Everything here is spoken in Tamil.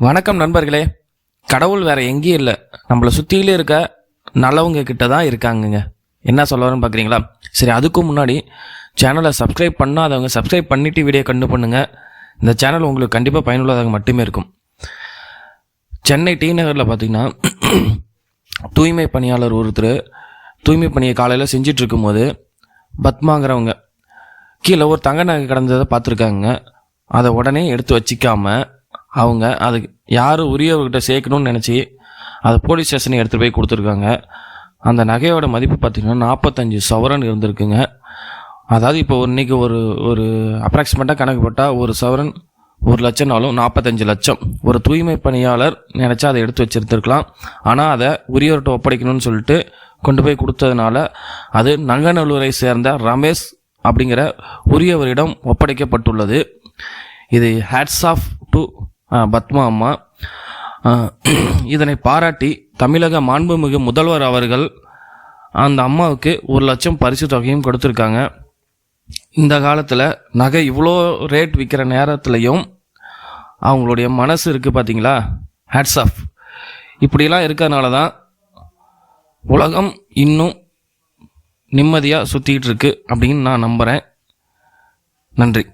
வணக்கம் நண்பர்களே. கடவுள் வேற எங்கேயும் இல்லை. நம்மளை சுற்றிலே இருக்க நல்லவங்க கிட்ட தான் இருக்காங்கங்க. என்ன சொல்ல வரேன்னு பார்க்குறீங்களா சரி அதுக்கும் முன்னாடி சேனலை சப்ஸ்கிரைப் பண்ணாதவங்க சப்ஸ்கிரைப் பண்ணிவிட்டு வீடியோ கண்டு பண்ணுங்கள் இந்த சேனல் உங்களுக்கு கண்டிப்பாக பயனுள்ளதாக மட்டுமே இருக்கும். சென்னை டி நகரில் பார்த்தீங்கன்னா தூய்மை பணியாளர் ஒருத்தர் தூய்மை பணியை காலையில் செஞ்சிட்டு இருக்கும்போது பத்மாங்கிறவங்க கீழே ஒரு தங்க நகை கிடந்ததை பார்த்துருக்காங்க. அதை உடனே எடுத்து வச்சிக்காமல் அவங்க அது யார் உரியவர்கிட்ட சேர்க்கணும்னு நினச்சி அதை போலீஸ் ஸ்டேஷனுக்கு எடுத்துகிட்டு போய் கொடுத்துருக்காங்க. அந்த நகையோட மதிப்பு பார்த்திங்கன்னா நாற்பத்தஞ்சு சவரன் இருந்திருக்குங்க. அதாவது இப்போ இன்னைக்கு ஒரு ஒரு அப்ராக்சிமேட்டாக கணக்கு போட்டால் ஒரு சவரன் ஒரு லட்சம்னாலும் நாற்பத்தஞ்சு லட்சம். ஒரு தூய்மை பணியாளர் நினச்சா அதை எடுத்து வச்சிருந்துருக்கலாம். ஆனால் அதை உரியவர்கிட்ட ஒப்படைக்கணும்னு சொல்லிட்டு கொண்டு போய் கொடுத்ததுனால அது நங்கநல்லூரை சேர்ந்த ரமேஷ் அப்படிங்கிற உரியவரிடம் ஒப்படைக்கப்பட்டுள்ளது. இது ஹேட்ஸ் ஆஃப் டு பத்மா அம்மா. இதனை பாராட்டி தமிழக மாண்புமிகு முதல்வர் அவர்கள் அந்த அம்மாவுக்கு ஒரு லட்சம் பரிசு தொகையும் கொடுத்துருக்காங்க. இந்த காலத்தில் நகை இவ்வளோ ரேட் விற்கிற நேரத்துலையும் அவங்களுடைய மனசு இருக்குது பார்த்தீங்களா ஹேட்ஸ் ஆஃப் இப்படிலாம் இருக்கிறதுனால தான் உலகம் இன்னும் நிம்மதியாக சுற்றிக்கிட்டு இருக்கு அப்படின்னு நான் நம்புகிறேன் நன்றி.